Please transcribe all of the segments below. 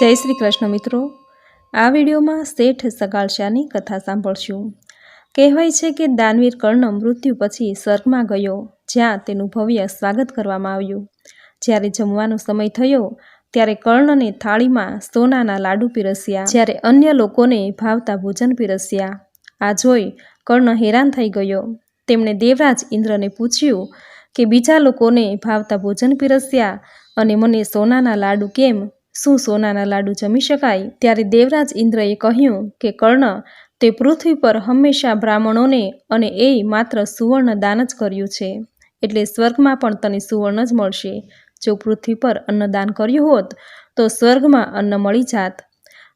જય શ્રી કૃષ્ણ મિત્રો. આ વિડીયોમાં શેઠ સગાળશાની કથા સાંભળશું. કહેવાય છે કે દાનવીર કર્ણ મૃત્યુ પછી સ્વર્ગમાં ગયો, જ્યાં તેનું ભવ્ય સ્વાગત કરવામાં આવ્યું. જ્યારે જમવાનો સમય થયો, ત્યારે કર્ણને થાળીમાં સોનાના લાડુ પીરસ્યા. જ્યારે અન્ય લોકોને ભાવતા ભોજન પીરસ્યા. આ જોઈ કર્ણ હેરાન થઈ ગયો. તેમણે દેવરાજ ઇન્દ્રને પૂછ્યું કે, બીજા લોકોને ભાવતા ભોજન પીરસ્યા અને મને સોનાના લાડુ કેમ શું સોનાના લાડુ જમી શકાય? ત્યારે દેવરાજ ઇન્દ્રએ કહ્યું કે, કર્ણ, તે પૃથ્વી પર હંમેશા બ્રાહ્મણોને અને એ માત્ર સુવર્ણ દાન જ કર્યું છે. એટલે સ્વર્ગમાં પણ તને સુવર્ણ જ મળશે. જો પૃથ્વી પર અન્નદાન કર્યું હોત, તો સ્વર્ગમાં અન્ન મળી જાત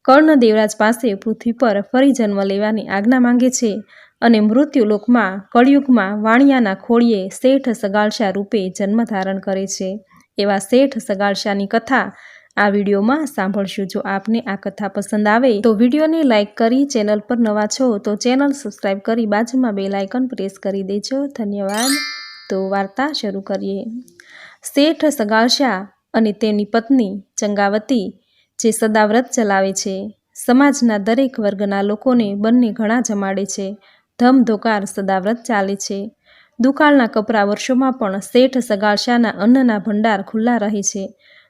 કર્ણ દેવરાજ પાસે પૃથ્વી પર ફરી જન્મ લેવાની આજ્ઞા માંગે છે અને મૃત્યુલોકમાં કળિયુગમાં વાણિયાના ખોળીએ શેઠ સગાળશા રૂપે જન્મ ધારણ કરે છે. એવા શેઠ સગાળશાની કથા આ વિડીયોમાં સાંભળશું જો આપને આ કથા પસંદ આવે તો વિડીયોને લાઇક કરી ચેનલ પર નવા છો તો ચેનલ સબસ્ક્રાઇબ કરી બાજુમાં બે લાઇકન પ્રેસ કરી દેજો. ધન્યવાદ. તો વાર્તા શરૂ કરીએ. શેઠ સગાળશા અને તેની પત્ની ચંગાવતી, જે સદાવ્રત ચલાવે છે, સમાજના દરેક વર્ગના લોકોને બંને ઘણા જમાડે છે. ધમધોકાર સદાવ્રત ચાલે છે. દુકાળના કપરા વર્ષોમાં પણ શેઠ સગાળશાના અન્નના ભંડાર ખુલ્લા રહે છે.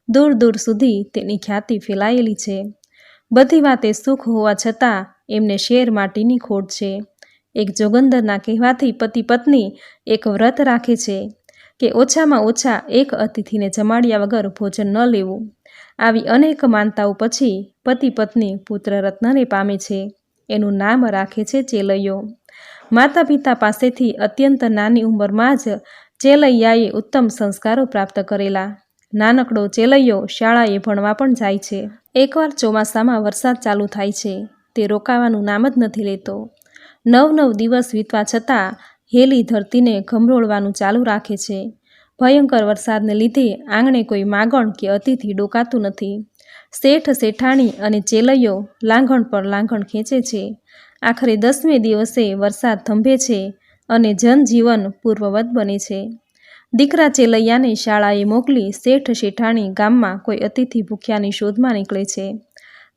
દૂર દૂર સુધી તેની ખ્યાતિ ફેલાયેલી છે. બધી વાતે સુખ હોવા છતાં એમને શેર માટીની ખોટ છે. એક જોગંદરના કહેવાથી પતિ પત્ની એક વ્રત રાખે છે કે ઓછામાં ઓછા એક અતિથિને જમાડ્યા વગર ભોજન ન લેવું. આવી અનેક માનતાઓ પછી પતિ પત્ની પુત્ર રત્નને પામે છે. એનું નામ રાખે છે ચેલૈયો. માતા પિતા પાસેથી અત્યંત નાની ઉંમરમાં જ ચેલૈયાએ ઉત્તમ સંસ્કારો પ્રાપ્ત કરેલા. નાનકડો ચેલૈયો શાળાએ ભણવા પણ જાય છે. એકવાર ચોમાસામાં વરસાદ ચાલુ થાય છે, તે રોકાવાનું નામ જ નથી લેતો. નવ નવ દિવસ વીતવા છતાં હેલી ધરતીને ઘમરોળવાનું ચાલુ રાખે છે. ભયંકર વરસાદને લીધે આંગણે કોઈ માગણ કે અતિથિ ડોકાતું નથી. શેઠ શેઠાણી અને ચેલૈયો લાંઘણ પર લાંઘણ ખેંચે છે. આખરે દસમે દિવસે વરસાદ થંભે છે અને જનજીવન પૂર્વવત બને છે. દીકરા ચેલૈયાને શાળાએ મોકલી શેઠ શેઠાણી ગામમાં કોઈ અતિથિ ભૂખ્યાની શોધમાં નીકળે છે.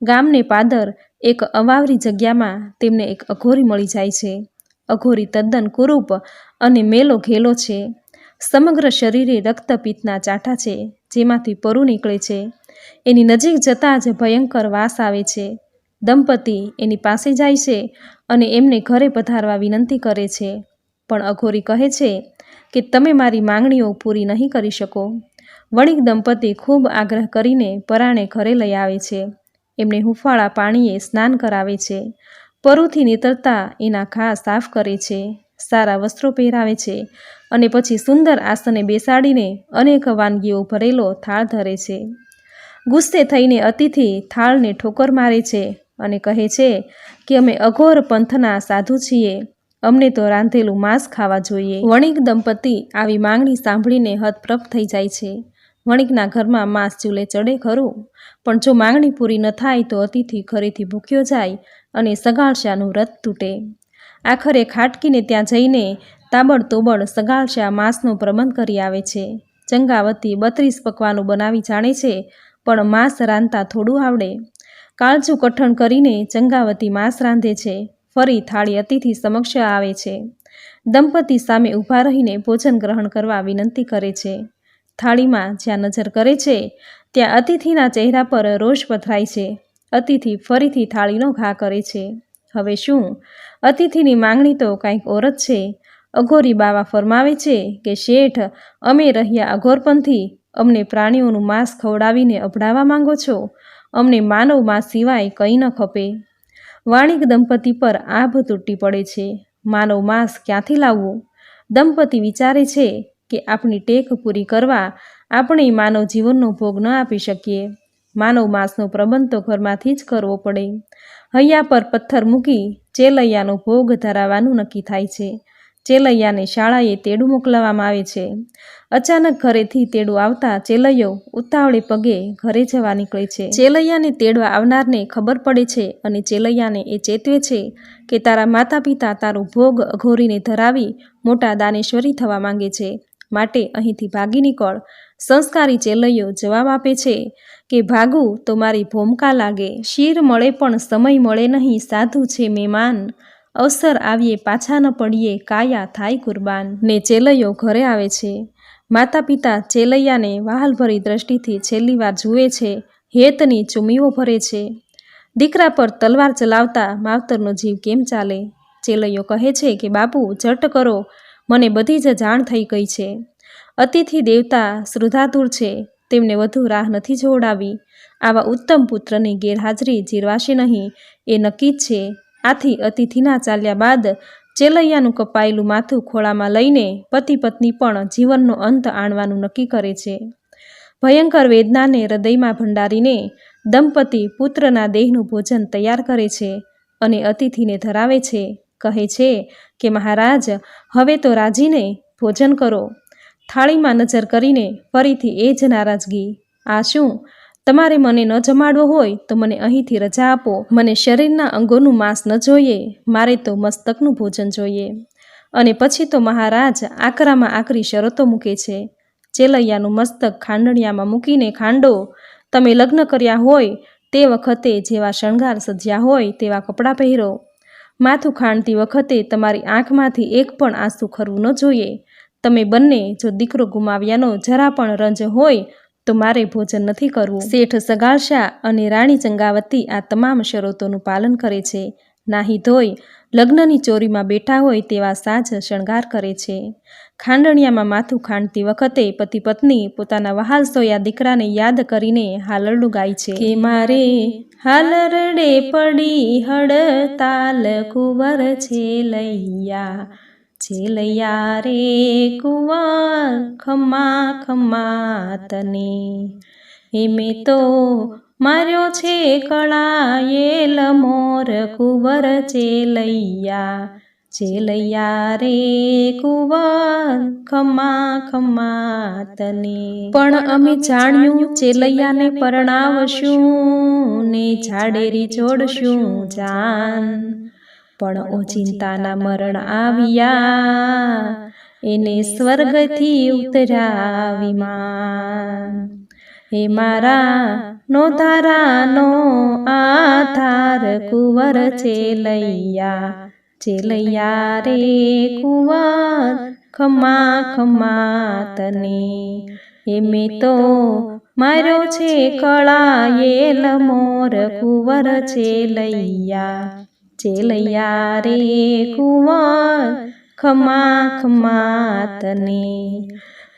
ગામને પાદર એક અવાવરી જગ્યામાં તેમને એક અઘોરી મળી જાય છે. અઘોરી તદ્દન કુરૂપ અને મેલો ઘેલો છે. સમગ્ર શરીરે રક્તપિત્તના ચાઠા છે, જેમાંથી પરુ નીકળે છે. એની નજીક જતાં જ ભયંકર વાસ આવે છે. દંપતી એની પાસે જાય છે અને એમને ઘરે પધારવા વિનંતી કરે છે. પણ અઘોરી કહે છે કે તમે મારી માંગણીઓ પૂરી નહીં કરી શકો. વણિક દંપતી ખૂબ આગ્રહ કરીને પરાણે ઘરે લઈ આવે છે. એમને હુંફાળા પાણીએ સ્નાન કરાવે છે. પરુથી નીતરતા એના ઘા સાફ કરે છે. સારા વસ્ત્રો પહેરાવે છે અને પછી સુંદર આસને બેસાડીને અનેક વાનગીઓ ભરેલો થાળ ધરે છે. ગુસ્સે થઈને અતિથિ થાળને ઠોકર મારે છે અને કહે છે કે અમે અઘોર પંથના સાધુ છીએ. અમને તો રાંધેલું માંસ ખાવા જોઈએ. વણિક દંપતી આવી માંગણી સાંભળીને હતપ્રભ થઈ જાય છે. વણિકના ઘરમાં માંસ ચૂલે ચડે ખરું? પણ જો માંગણી પૂરી ન થાય તો અતિથિ ઘરેથી ભૂખ્યો જાય અને સગાળશાનું રથ તૂટે. આખરે ખાટકીને ત્યાં જઈને તાબડતોબડ સગાળશા માંસનો પ્રબંધ કરી આવે છે. ચંગાવતી બત્રીસ પકવાનો બનાવી જાણે છે, પણ માંસ રાંધતા થોડું આવડે. કાળજું કઠણ કરીને ચંગાવતી માંસ રાંધે છે. ફરી થાળી અતિથિ સમક્ષ આવે છે. દંપતી સામે ઊભા રહીને ભોજન ગ્રહણ કરવા વિનંતી કરે છે. થાળીમાં જ્યાં નજર કરે છે, ત્યાં અતિથિના ચહેરા પર રોષ પથરાય છે. અતિથિ ફરીથી થાળીનો ઘા કરે છે. હવે શું? અતિથિની માંગણી તો કાંઈક ઓરત છે. અઘોરી બાવા ફરમાવે છે કે, શેઠ, અમે રહ્યા અઘોરપંથી. અમને પ્રાણીઓનું માંસ ખવડાવીને અભડાવવા માંગો છો. અમને માનવ માંસ સિવાય કંઈ ન ખપે. વાણિક દંપતી પર આભ તૂટી પડે છે. માનવ માંસ ક્યાંથી લાવવું? દંપતી વિચારે છે કે આપણી ટેક પૂરી કરવા આપણે માનવ જીવનનો ભોગ ન આપી શકીએ. માનવ માંસનો પ્રબંધ તો ઘરમાંથી જ કરવો પડે. હૈયા પર પથ્થર મૂકી ચેલૈયાનો ભોગ ધરાવવાનું નક્કી થાય છે. ચેલૈયાને શાળાએ તેડું મોકલવામાં આવે છે. અચાનક ઘરેથી તેડું આવતા ચેલૈયો ઉતાવળે પગે ઘરે જવા નીકળે છે. ચેલૈયાને તેડવા આવનારને ખબર પડે છે અને ચેલૈયાને એ ચેતવે છે કે તારા માતા પિતા તારો ભોગ અઘોરીને ધરાવી મોટા દાનેશ્વરી થવા માંગે છે. માટે અહીંથી ભાગી નીકળ. સંસ્કારી ચેલૈયો જવાબ આપે છે કે, ભાગું, તો મારી ભૂમકા લાગે. શીર મળે પણ સમય મળે નહીં. સાધુ છે, મહેમાન. અવસર આવીએ, પાછા ન પડીએ, કાયા, થાય કુરબાન. ને ચેલૈયો ઘરે આવે છે. માતા પિતા ચેલૈયાને વાહલભરી દ્રષ્ટિથી છેલ્લી વાર જુએ છે, હેતની ચુમીઓ ભરે છે. દીકરા પર તલવાર ચલાવતા માવતરનો જીવ કેમ ચાલે? ચેલૈયો કહે છે કે, બાપુ ઝટ કરો. મને બધી જ જાણ થઈ ગઈ છે. અતિથિ દેવતા શ્રુધાતુર છે. તેમને વધુ રાહ નથી જોડાવી આવા ઉત્તમ પુત્રની ગેરહાજરી જીરવાશે નહીં. એ નક્કી જ છે. આથી અતિથિના ચાલ્યા બાદ ચેલૈયાનું કપાયેલું માથું ખોળામાં લઈને પતિ પત્ની પણ જીવનનો અંત આણવાનું નક્કી કરે છે. ભયંકર વેદનાને હૃદયમાં ભંડારીને દંપતી પુત્રના દેહનું ભોજન તૈયાર કરે છે અને અતિથિને ધરાવે છે. કહે છે કે, મહારાજ, હવે તો રાજીને ભોજન કરો. થાળીમાં નજર કરીને ફરીથી એ જ નારાજગી, આ શું? તમારે મને ન જમાડવો હોય તો મને અહીંથી રજા આપો. મને શરીરના અંગોનું માંસ ન જોઈએ. મારે તો મસ્તકનું ભોજન જોઈએ. અને પછી તો મહારાજ આકરામાં આકરી શરતો મૂકે છે. ચેલૈયાનું મસ્તક ખાંડણિયામાં મૂકીને ખાંડો. તમે લગ્ન કર્યા હોય, તે વખતે જેવા શણગાર સજ્યા હોય, તેવા કપડાં પહેરો. માથું ખાંડતી વખતે તમારી આંખમાંથી એક પણ આંસુ ખરવું ન જોઈએ. તમે બંને જો દીકરો ગુમાવ્યાનો જરા પણ રંજ હોય તો મારે ભોજન નથી કરવું. શેઠ સગાળશા અને રાણી ચંગાવતી આ તમામ શરતોનું પાલન કરે છે. નાહી ધોઈ, લગ્નની ચોરીમાં બેઠા હોય તેવા સાજ શણગાર કરે છે. ખાંડણિયામાં માથું ખાંડતી વખતે પતિ પત્ની પોતાના વહાલ સોયા દીકરાને યાદ કરીને હાલરડું ગાય છે. કે મારે હાલરડે પડી હડતાલ કુંવર છે લૈયા છે લૈયા રે કુંવર ખમા ખમા તને. મેં તો માર્યો છે કળાયેલ મોર કુંવર ચેલૈયા. ચેલૈયા રે કુંવર ખમા ખમા તને. પણ અમે જાણ્યું ચેલૈયાને પરણાવશું, ને ઝાડેરી જોડશું જાન. પણ ઓચિંતાના મરણ આવ્યા. એને સ્વર્ગથી ઉતરાવી માં હે મારા નો ધારાનો આધાર કુંવર ચેલૈયા ચેલૈયા રે કુંવર ખમા ખમા તને મેં તો માર્યો છે કળાયેલ મોર કુંવર ચેલૈયા ચેલૈયા રે કુંવર, ખમા ખમા તને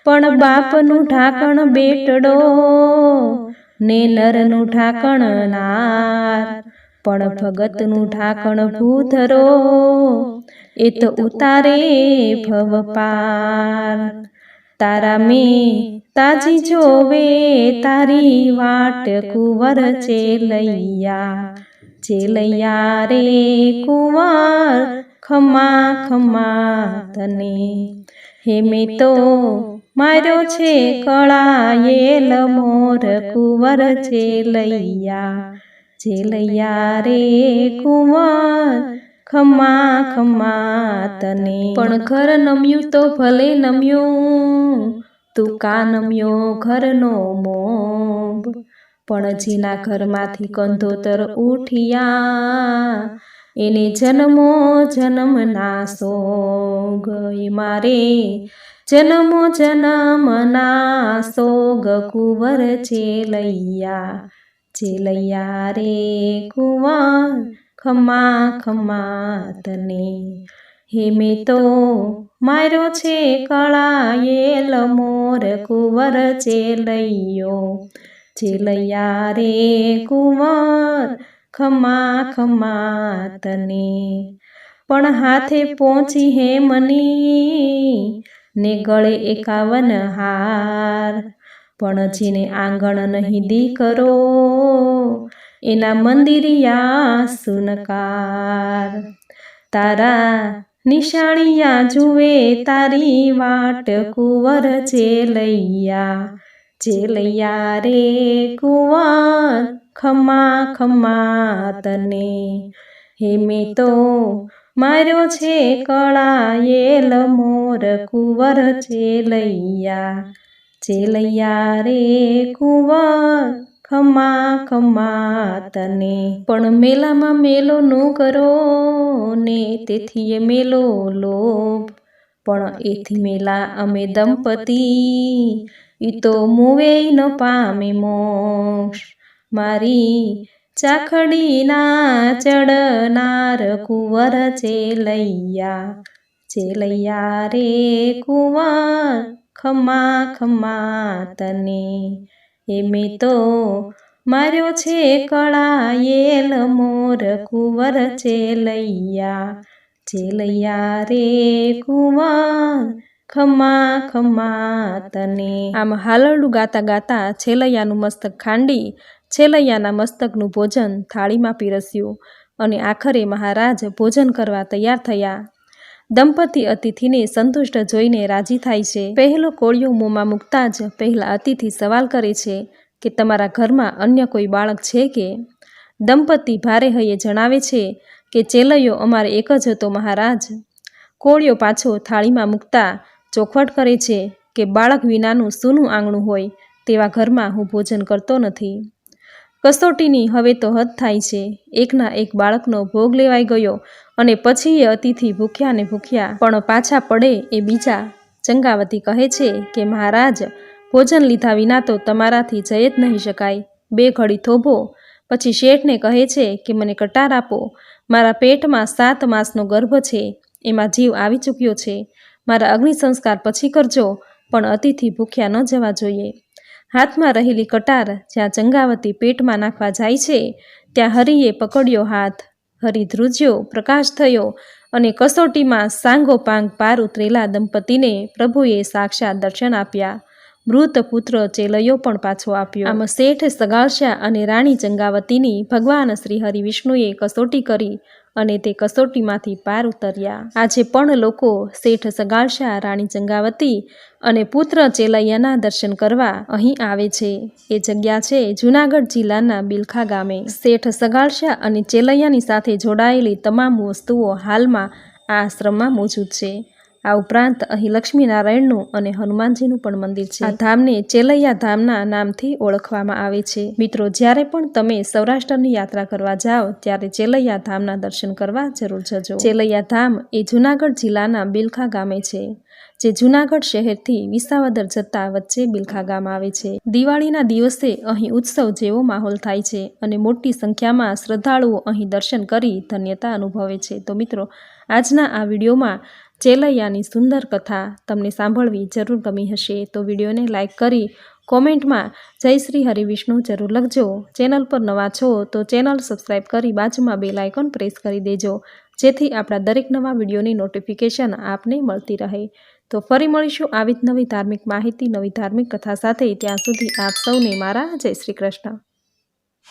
પણ બાપનું ઢાંકણ બેટડો ને નરનું ઢાંકણ નાર. પણ ભગતનું ઢાંકણ ભૂધરો, એ તો ઉતારે ભવ પાર. તારા મેં તાજી જોવે, તારી વાટ કુંવર ચેલૈયા. ચેલૈયા રે કુંવર, ખમા ખમા તને. હે મેં તો માર્યો છે કળાયેલ મોર કુંવર ચેલૈયા ચેલૈયા રે કુંવર, ખમા ખમા તને. પણ ઘર નમ્યું તો ભલે નમ્યું, તું કા નમ્યો ઘરનો મોબ પણ જેના ઘરમાંથી કંધોતર ઉઠિયા. એને જન્મો જન્મના સોગ મારે. જન્મો જન્મના સોગ કુંવર ચેલૈયા ચેલૈયા રે કુંવર ખમા ખમા તને હે મેં તો માર્યો છે કળાયેલ મોર કુંવર ચેલૈયો ચેલૈયા રે કુંવર ખમા ખમા તને પણ હાથે પહોંચી હે મની ને ગળે એકાવન હાર પણ જેને આંગણ નહીં દીકરો એના મંદિરિયા સુનકાર તારા નિશાળિયા જુએ તારી વાટ કુંવર ચેલૈયા ચેલૈયા રે કુંવર ખમા ખમા તને હે તો માર્યો છે કળાયેલ મોર કુંવર ચેલૈયા. ચેલૈયા રે કુંવર ખમા ખમા તને પણ મેલામાં મેલો ન કરો ને તેથી મેલો લોભ. પણ એથી મેલા અમે દંપતી ઈ તો મુવે ન પામે મોક્ષ. મારી ચાખડીના ચડનાર કુંવર ચેલૈયા ચેલૈયા રે કુંવર ખમા ખમા તને. એ તો માર્યો છે કળાયેલ મોર કુંવર ચેલૈયા ચેલૈયા રે કુંવર ખમા ખમા તને. આમ હાલરડું ગાતા ગાતા છેલૈયાનું મસ્તક ખાંડી, છેલૈયાના મસ્તકનું ભોજન થાળીમાં પીરસ્યું અને આખરે મહારાજ ભોજન કરવા તૈયાર થયા. દંપતી અતિથિને સંતુષ્ટ જોઈને રાજી થાય છે. પહેલો કોળિયો મોંમાં મૂકતા જ પહેલા અતિથિ સવાલ કરે છે કે તમારા ઘરમાં અન્ય કોઈ બાળક છે કે? દંપતી ભારે હૈયે જણાવે છે કે ચેલૈયો અમારે એક જ હતો મહારાજ. કોળિયો પાછો થાળીમાં મૂકતા ચોખવટ કરે છે કે બાળક વિનાનું સૂનું આંગણું હોય તેવા ઘરમાં હું ભોજન કરતો નથી. કસોટીની હવે તો હદ થાય છે. એકના એક બાળકનો ભોગ લેવાઈ ગયો અને પછી એ અતિથિ ભૂખ્યા ને ભૂખ્યા પણ પાછા પડે એ બીજા ચંગાવતી કહે છે કે, મહારાજ, ભોજન લીધા વિના તો તમારાથી જઈ જ નહીં શકાય. બે ઘડી થોભો. પછી શેઠને કહે છે કે, મને કટાર આપો. મારા પેટમાં સાત માસનો ગર્ભ છે. એમાં જીવ આવી ચૂક્યો છે. મારા અગ્નિ સંસ્કાર પછી કરજો, પણ અતિથિ ભૂખ્યા ન જવા જોઈએ. હાથમાં રહેલી કટાર જ્યાં ચંગાવતી પેટમાં નાખવા જાય છે, ત્યાં હરિએ પકડ્યો હાથ. હરિ ધ્રુજ્યો, પ્રકાશ થયો અને કસોટીમાં સાંગોપાંગ પાર ઉતરેલા દંપતીને પ્રભુએ સાક્ષાત દર્શન આપ્યા. મૃત પુત્ર ચેલૈયો પણ પાછો આપ્યો. આમ શેઠ સગાળશા અને રાણી ચંગાવતીની ભગવાન શ્રી હરિ કસોટી કરી અને તે કસોટીમાંથી પાર ઉતર્યા. આજે પણ લોકો શેઠ સગાળશ્યા રાણી ચંગાવતી અને પુત્ર ચેલૈયાના દર્શન કરવા અહીં આવે છે. એ જગ્યા છે જૂનાગઢ જિલ્લાના બિલખા ગામે. શેઠ સગાળશા અને ચેલૈયાની સાથે જોડાયેલી તમામ વસ્તુઓ હાલમાં આ આશ્રમમાં મોજૂદ છે. આ ઉપરાંત અહીં લક્ષ્મીનારાયણનું અને હનુમાનજીનું પણ મંદિર છે. આ ધામને ચેલૈયા ધામના નામથી ઓળખવામાં આવે છે. મિત્રો, જ્યારે પણ તમે સૌરાષ્ટ્રની યાત્રા કરવા જાઓ, ત્યારે ચેલૈયા ધામના દર્શન કરવા જરૂર જજો. ચેલૈયા ધામ એ જૂનાગઢ જિલ્લાના બિલખા ગામે છે, જે જૂનાગઢ શહેરથી વિસાવદર જતા વચ્ચે બિલખા ગામ આવે છે. દિવાળીના દિવસે અહીં ઉત્સવ જેવો માહોલ થાય છે અને મોટી સંખ્યામાં શ્રદ્ધાળુઓ અહીં દર્શન કરી ધન્યતા અનુભવે છે. તો મિત્રો, આજના આ વિડીયોમાં ચેલૈયાની સુંદર કથા તમને સાંભળવી જરૂર ગમી હશે તો વિડીયોને લાઇક કરી કોમેન્ટમાં જય શ્રી હરિવિષ્ણુ જરૂર લખજો. ચેનલ પર નવા છો તો ચેનલ સબસ્ક્રાઈબ કરી બાજુમાં બેલ આઇકોન પ્રેસ કરી દેજો. જેથી આપણા દરેક નવા વિડીયોની નોટિફિકેશન આપને મળતી રહે. તો ફરી મળીશું આવી જ નવી ધાર્મિક માહિતી, નવી ધાર્મિક કથા સાથે. ત્યાં સુધી આપ સૌને મારા જય શ્રી કૃષ્ણ.